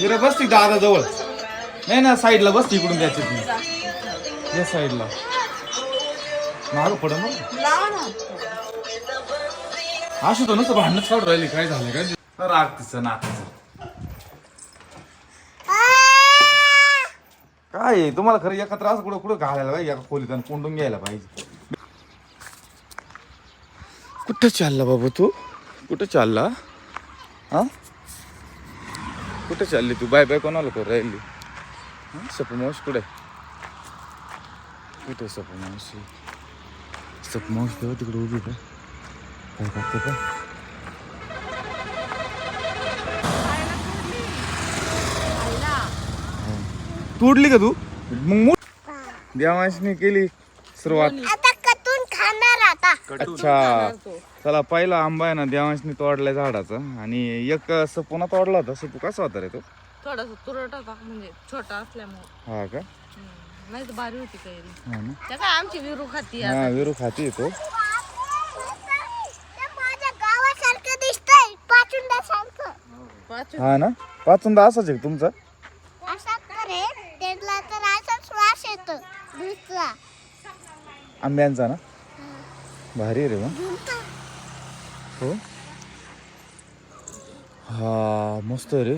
गिरं बस ती दादा जवळ. नाही ना साईडला बस इकडून त्याची ती या साईडला. माग पड मग. असू ना नुसतं भांडणच काढून राहिली. काय झालं काय राग तिचं नाकाचं काय आहे? तुम्हाला खरं एका त्रास कुठं कुठं घालायला पाहिजे? एका खोलीत आणि कोंडून घ्यायला पाहिजे. कुठं चालला बाबा तू? कुठं चालला? हा? कुठे चालली तू? बाय बाय कोणाला करू राहिली? हं? कुठे? कुठे सपू मावशी? देव तेव्हा तिकडे उभी का? काय करते का? तोडली का तू? मग देवाशनी केली सुरुवात आता कतून खाणार आता अच्छा. चला पहिला आंबा आहे ना देवांशनी तोडलाय झाडाचा. आणि एक सपोना तोडला होता सपू कसा होता रे तो? थोडासा तुरट होता म्हणजे छोटा असल्यामुळे. हा का? नाही तर भारी होती कैरी. हा ना. त्या काय आमची विरू खाती हा विरू खाती येतो ते. माझ्या गावासारखं दिसतंय पाचुंडा सारखं पाच हा ना? पाचून असाच आहे का तुमचा? असा करे त्याला तर असा श्वास येतो. दुसरा. आंब्यांचा ना? भारी रे. हो? हा मस्त आहे रे.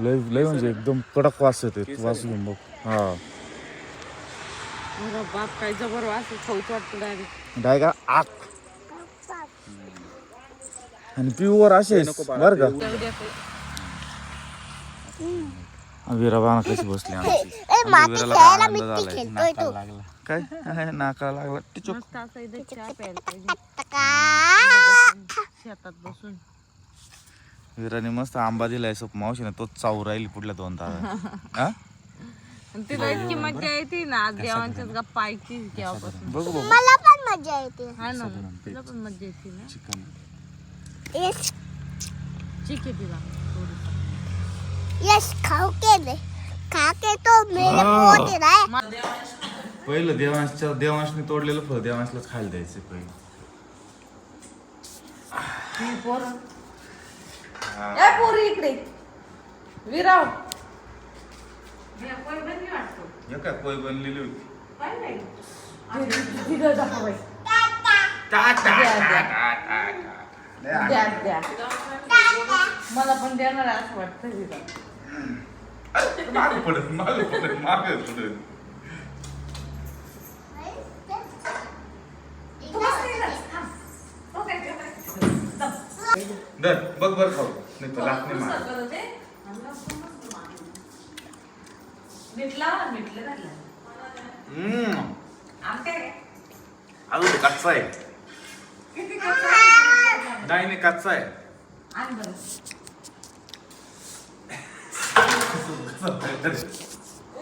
लय लय म्हणजे एकदम कडक वास येते वास घेऊन बघ. हा. बाप काय जबर वास खाऊच वाटतं डायरेक्ट डाय का आक आणि प्युअर असे बर का? वीराबाना कशी बसली आमची? वीराला आनंद झालाय. तो. लागला. काय? नाकाला लागला. टिचूक मस्त असं इथं चहा प्यायला पाहिजे. टका. शेतात बसून. वीराने मस्त आंबा दिलाय सोप. मावशीने तोच चावू राहिली पुढल्या दोन तास. हा? आणि तिला इतकी मजा येते ना आज देवांच्याच गप्पा ऐकते केव्हापासून बघू बघू. मला पण मजा येते. हा ना तिला पण मजा येते ना. चिकन. आहे तिला. यश खाऊ खा के तो मेरे पोट राय. पहिलं देवांशच्या देवांशने तोडलेलं फळ देवांशलाच खायला द्यायचं पहिलं. ही पोरं. ए पोरी इकडे. विराव. एका पोय बनलेली होती. तिथं. द्या, द्या. द्या द्या. मला पण देणार असं वाटतं मागे पडत मागे पडत मागे पडत दर बघ बर खाऊ. नाही तर लाट नाही मार अजून कच्चा आहे. नाही नाही कच्चा आहे.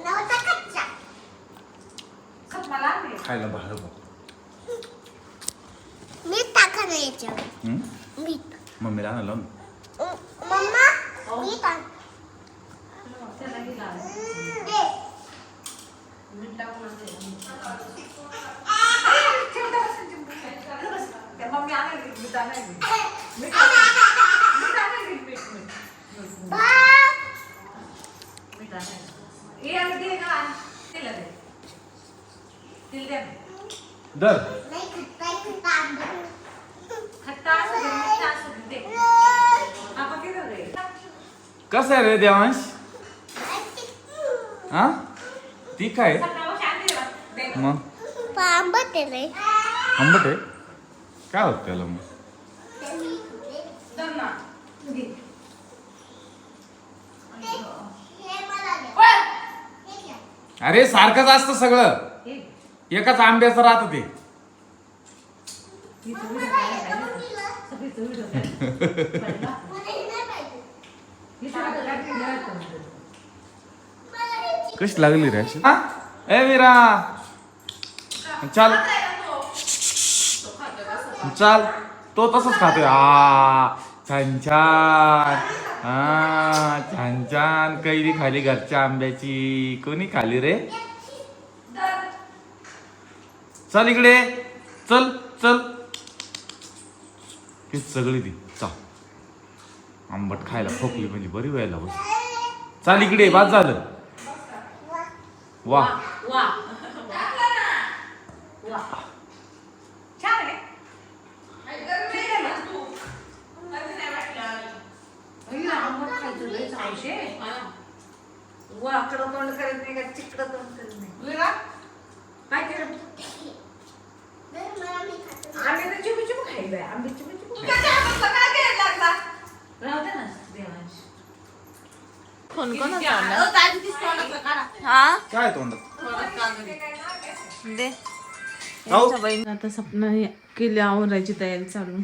नव्हता कच्चा खायला भाडं बघ मीठ टाका ना याच्यावर हम्म? मीठ मम्मीला आणलं लावून अं, मम्मा मीठ आण दे. बा. आंबट. कसं आहे रे देवांश? हा? ती काय? मग? आंबट आहे आंबट आहे? काय होत त्याला मग? मला दे. घ्या. अरे सारखंच असतं सगळं. एकाच आंब्याचं राहत ते. कशी लागली रे अशी? हा? ए वीरा चाल. चाल. तो तसंच खातोय. आ छान छान. हा छान छान. कैरी खाली घरच्या आंब्याची. कोणी खाली रे? चल इकडे. चल चल. ती सगळी ती. चल. आंबट खायला खोकली म्हणजे बरी व्हायला बस चाल इकडे बाद झालं. वा. वाकडं तोंड करत नाही का? चिकडं तोंड करत नाही काय केलं आम्ही तर चिबू चिबू खायला आम्ही चिबू चिबू राहू दे ना देवांश फोन कोण हा काय तोंडात? दे. यांच्या बहिणी आता सपना केली आवरायची तयारी चालू.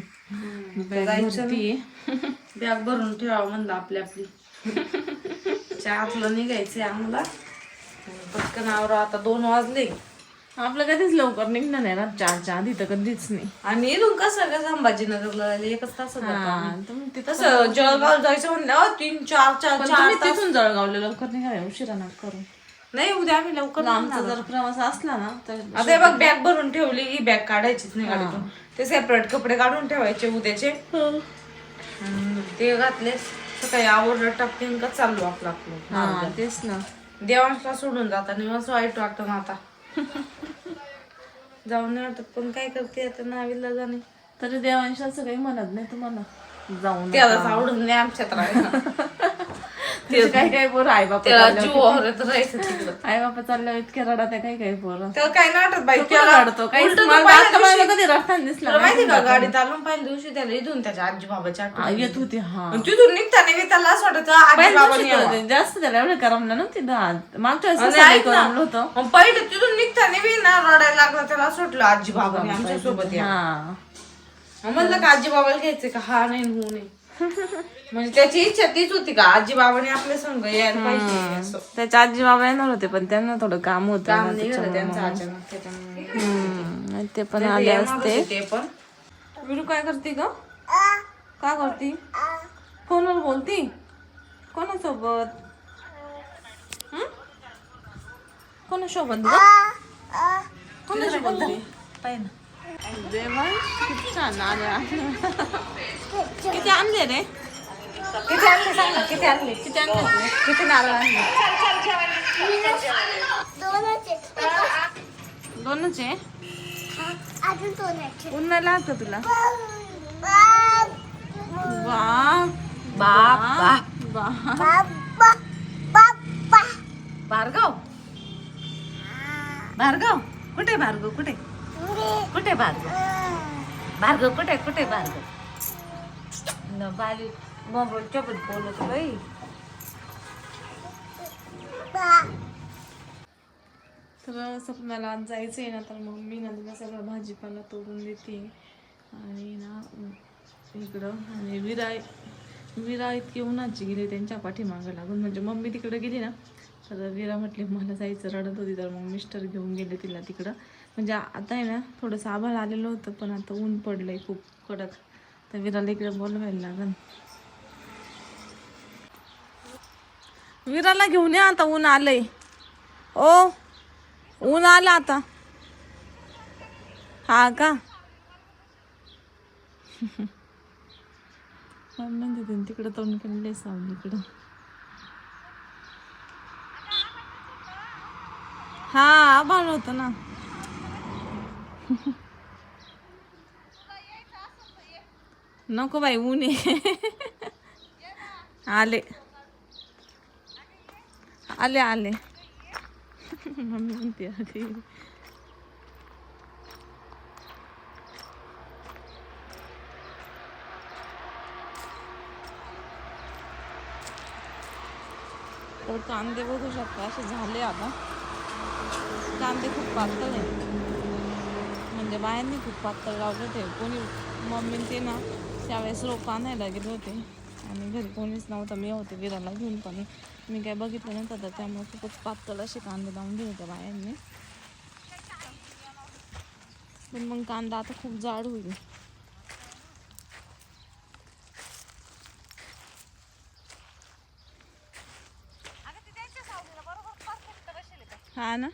बॅग भरतीये. बॅग भरून ठेवावं म्हणलं आपली आपली. चहातलं निघायचंय आम्हाला. पटकन आवरा आता दोन वाजले. आपलं कधीच लवकर निघणार नाही ना चारच्या आधी तर कधीच नाही. आणि इथून कसं का संभाजीनगरला? जायला एकच तास हा, तुम्ही तिथं तसं जळगाव जायचं म्हणलं तीन चार चार पण चार तुम्ही तास. तिथून जळगावले लवकर निघाय उशिरा ना करू नाही उद्या आम्ही लवकर आमचा. जर प्रवास असला ना तर आता हे बघ बॅग भरून ठेवली ही बॅग काढायचीच नाही गाडीतून. ते सेपरेट कपडे काढून ठेवायचे उद्याचे. आणि ते घातले. सकाळी आवडलं टपकिन का चाललो आपलं आपलं. हा तेच ना. देवांशला सोडून जाताना असं वाईट वाटतं ना आता. जाऊन नाही वाटत पण काय करते आता नावीला जाणे. तरी देवांशाचं काही म्हणत नाही तुम्हाला. जाऊन त्यालाच आवडून नाही आमच्यात राहायला. ते काही काही पोरं आई बापा त्याला जीव ओरत राहायचं तिकडं आई बापा चालल्यावर इतके रडा त्या काही काही पोरं. त्याला काय नाटक बाई तो त्याला रडतो? काही उलटं तो मला पहिल्या आता मला दिवशी- कधी रडताना दिसला तुला. माहिती का गाडीत आलो पहिल्या दिवशी त्याला इथून त्याच्या आजी बाबाची हा, आठवण येत होती हा. आणि तिथून निघताना मी त्याला असं वाटायचं आजी पहिल्या बाबांनी दिवशी यावं. तर जास्त त्याला एवढं करमलं नव्हती दाद मागच्या वेळेस ना, करमलं होतं? पहिले तिथून निघताना मी ना रडायला लागला त्याला सुटलं आजी बाबांनी आमच्यासोबत या. हा. मग म्हणलं का आजी बाबाला घ्यायचं का? हा नाही हो नाही. म्हणजे त्याची इच्छा तीच होती का? आजी बाबाने आपल्या संग यायला पाहिजे असं. त्याच्या आजी बाबा येणार होते पण त्यांना थोडं काम होतं काम ना निघालं त्याच्यामुळे. त्यांचं अचानक त्याच्यामुळे. हम्म, आणि ते पण नाही, आले असते. होते ते पण. विरू काय करते ग? का करती? फोनवर बोलती? कोणासोबत? हं? कोणासोबत ग? कोणासोबत बोलती? देवांश किती छान आले किती आणले रे किती आणले सांग ना किती आणले किती आणले रे? किती नारळ आणले दोनच आहेत. दोनच आहे अजून दोन आहेत. उन्हा लागतं तुला बाप, वा बाप बाप वा बाप, बाप, बाप, बाप. भार्गव भार्गव कुठे भार्गव कुठे पुढे. कुठे भार्गव भार्गव कुठे कुठे भार्गव न बाली मोबाईल चोपत बोलत बाई. तर स्वप्नाला आज जायचं आहे ना तर मग मी ना तिला सगळं भाजीपाला तोडून देते. आणि ना इकडं आणि विरा विरा इतकी उन्हाची गेली त्यांच्या पाठीमागं लागून. म्हणजे मम्मी तिकडं गेली ना तर विरा म्हटली मला जायचं रडत होती. तर मग मिस्टर घेऊन गेले तिला तिकडं. म्हणजे आता आहे ना थोडंसं आभाळ आलेलं होतं पण आता ऊन पडलंय खूप कडक. तर विराला इकडे बोलवायला लागन. विराला घेऊन या आता ऊन आलंय. ओ ऊन आलं आता. हा का? म्हणते तिकडं तोंड केलेलं सावली इकडं हा आभाळ होतं ना. नको बाई ऊन आले. आले आले. मम्मी म्हणते अरे तर कांदे बघू शकता असे झाले आता. कांदे खूप पातळ आहे म्हणजे बायांनी खूप पातळ लावले ते कोणी मम्मी ते ना त्यावेळेस रोप आणायला गेले होते. आणि घरी कोणीच नव्हतं. मी होते विराला घेऊन पण मी काय बघितलं नव्हतं. तर त्यामुळे खूपच पातळ असे कांदे लावून दिले होते बायांनी. पण मग कांदा आता खूप जाड होईल. हा ना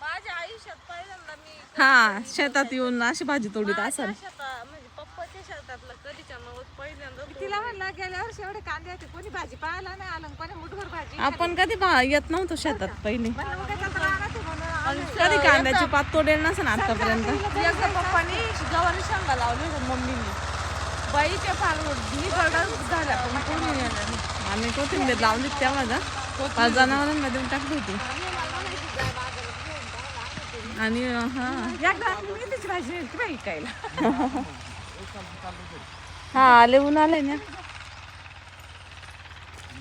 माझ्या आयुष्यात पहिल्यांदा मी हा शेतात येऊन अशी भाजी तोडीत असाल. शेतात म्हणजे पप्पा पप्पाच्या शेतातलं कधीच्या नव्हत पहिल्यांदा तिला म्हणलं गेल्या वर्षी एवढे कांदे होते कोणी भाजी पाहायला नाही आलं कोणी मुठभर भाजी आपण कधी भा- येत नव्हतो शेतात पहिले. म्हणलं मग त्याच्यात राहणार ते म्हणून कधी कांद्याची पात तोडेल नसेल आतापर्यंत? एकदा पप्पानी गव्हारी शेंगा लावली होत्या मम्मीने बाईच्या फार निकडच झाल्या. पण कोणी नेलं नाही. आम्ही कोथिंबीर लावली तेव्हा जा पाच जनावरांना देऊन टाकली होती. आणि हा. हा आले ऊन आले ना.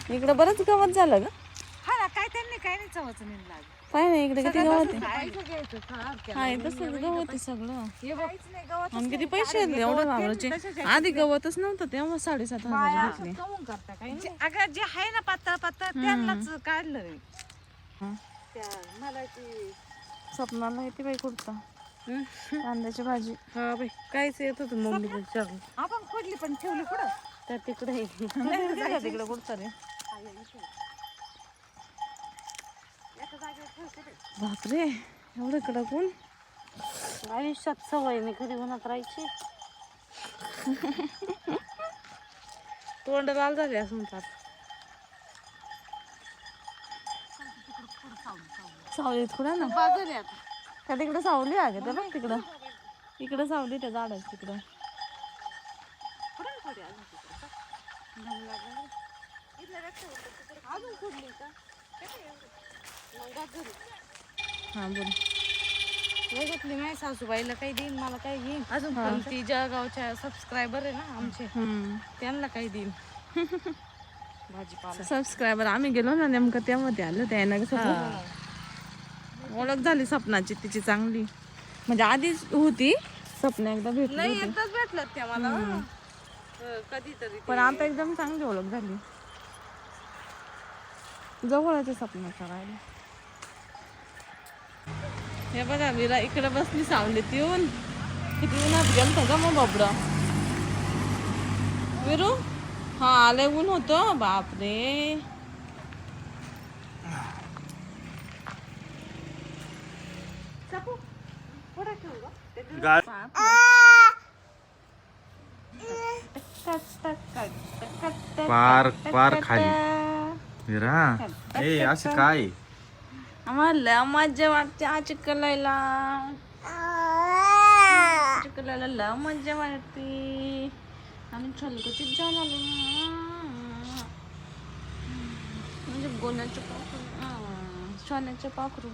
इकडं बरंच गवत झालं ग. हा ना काय त्यांनी काय नाही चवच नाही लागलं. पाय ना इकडे किती गवत आहे? हा तसंच गवत आहे सगळं. नाही आणि किती पैसे घेतले एवढे वावराचे? आधी गवतच नव्हतं तेव्हा साडेसात हजार घेतले काय? अगं जे आहे ना पातळ पातळ त्यांनाच काढलं हा. त्या मला ती स्वप्नाला येते बाई कुर्ता. कांद्याची भाजी. हा बाई काहीच येत होतं मम्मी आपण खोडली पण ठेवली कुठं? त्या तिकडे. तिकडे कुर्ता रे बापरे एवढं कडक ऊन आयुष्यात सवय नाही कधी उन्हात राहायची. तोंड लाल झाले असं म्हणतात सावलीत कुठं ना? का तिकडं सावली आहे का बघ तिकडं. इकडं सावली त्या झाड तिकडं. हा बोल. बघितली नाही सासूबाईला काही देईन मला काही घेईन. अजून पण ती ज्या गावच्या सबस्क्रायबर आहे ना आमचे त्यांना काही देईन. भाजीपाला. सबस्क्रायबर आम्ही गेलो ना नेमकं तेव्हा ते आलं त्या ओळख झाली सपनाची तिची चांगली. म्हणजे आधीच होती सपना एकदा भेटली नाही एकदाच भेटलं त्या मला. अं, कधीतरी पण आता एकदम चांगली ओळख झाली. जवळच सपना करायला. हे बघा विरा इकडे बसली सावलीत येऊन. किती उन्हात गेलता का मग बाबडा. विरू? हा आले ऊन होतं. बापरे. टाकू? पुढे ठेवू पार- पार खाली. टक. ए असं काय? आम्हाला मजा वाटते हा चिकलायला चिकलायला ल मजा वाटते. आम्ही छलकुचीत जाऊन आलो. म्हणजे गोण्याचे पाखरू सोन्याचे पाखरू.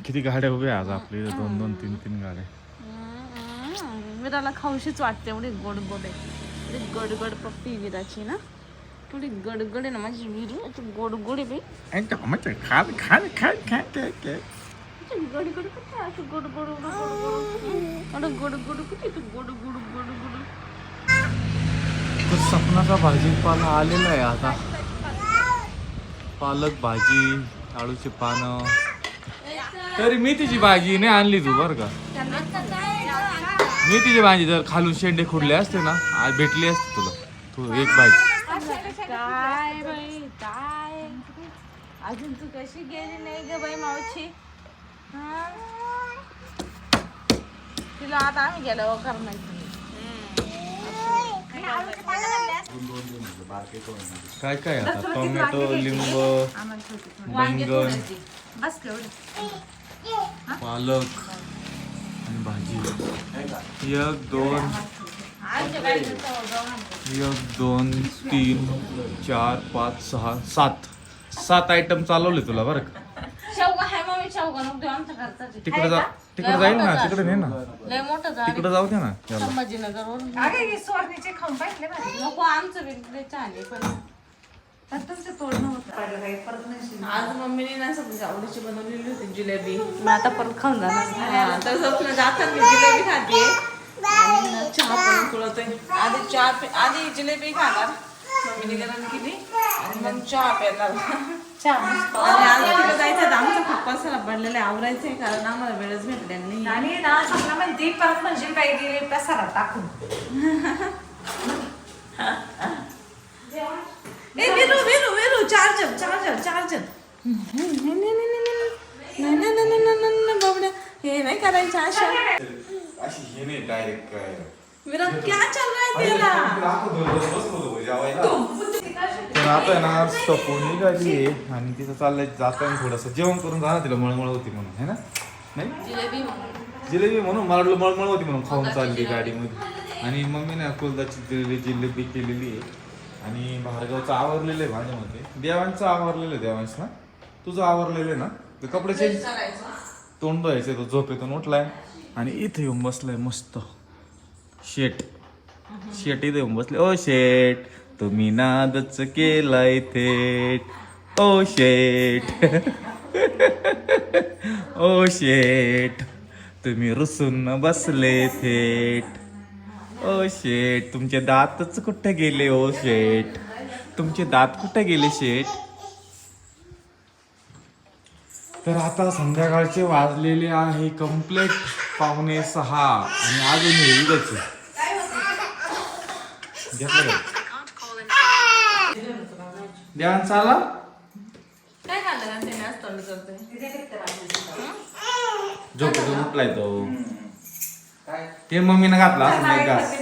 किती गाड्या उभ्या आज आपली दोन दोन तीन तीन गाड्या विराला खाऊशीच वाटते एवढी गोडगोड आहे एवढी गडगड पप्पी विराची ना थोडी गडगड आहे ना माझी विरू गोडगोड आहे बाई खा खा खा खा गडगड कुठे असं गडगड गोडगोड गोडगोड कुठे तू गोडगोड गोडगोड सपनाचा भाजीपाला आलेला आहे आता पालक भाजी आळूचे पानं तरी मेथीची भाजी नाही आणली तू बरं का? मेथीची भाजी जर खालून शेंडे खुडले असते ना आज भेटली असते तुला. तू एक भाजी काय बाई काय? अजून तू कशी गेली नाही ग बाई मावशी? हा? तिला आता आम्ही गेलो करणार काय काय आता? टोमॅटो लिंब बैंगन. बस केवढी. पालक आणि भाजी. एक दोन एक दोन तीन चार पाच सहा सात. सात आयटम चालवले तुला बरं का? तिकडे जा तिकडे जाईल ना तिकडे ने. ना तिकडे जाऊ दे ना नको आमचं वेगळे चाले पण पण तुमचं तोडणं होतं. परत नाही आज मम्मीने ना समजा आवडीची बनवलेली होती जिलेबी. मग आता परत खाऊन जाणार. हा, तर स्वप्न जातात मी जिलेबी खाते. चहा पण उकळवते आधी चहा पे- आधी जिलेबी खाणार. मम्मीने गरम केली. आणि मग चहा पेणार आणि आज तिकडे जायचं आमचा खूप पसारा पडलेला आहे. आवरायचंय कारण आम्हाला वेळच भेटलेला नाही आणि ना समजा म्हणते परत म्हणजे काही गेले? पसारा टाकून. ए Viru Viru Viru charger charger charger. बाबड्या हे नाही करायचं अशा अशी नाही डायरेक्ट काय आता आहे ना आहे आणि चाललंय थोडंसं जेवण करून जाणार तिला मळमळ होती म्हणून है ना? नाही? जिलेबी म्हणून. जिलेबी म्हणून? मला मळमळ होती म्हणून खाऊन चालली गाडीमध्ये. आणि मम्मीने ना कुलदाची दिलेली जिलेबी केलेली आहे. आणि भार्गवचं आवरलेलं आहे भांड्यामध्ये देवांचं आवरलेलं आहे देवांश ना? तुझं आवरलेलं आहे ना? ते कपडे चेंज तोंड धुवायचे तो झोपेतून उठलाय. आणि इथे येऊन बसलाय मस्त. शेट. शेट इथे येऊन बसले ओ शेट तुम्ही नादच केलाय थेट. ओ शेट. ओ शेट तुम्ही रुसून बसले थेट. ओ शेट तुमचे दातच कुठे गेले ओ शेट तुमचे दात कुठे गेले शेट तर आता संध्याकाळचे वाजलेले आहे कंप्लीट पावणे सहा आणि अजून येईलच घेतलं का? चाला. झोपेतून उठलाय तो. ते मम्मीनं घातला असं नाही घास.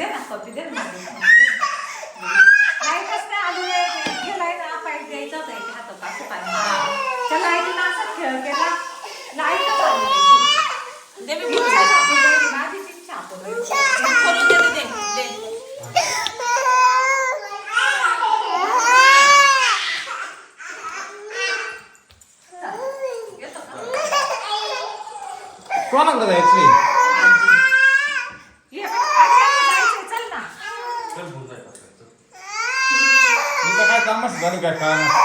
कोणाकडे जायचंय मी तर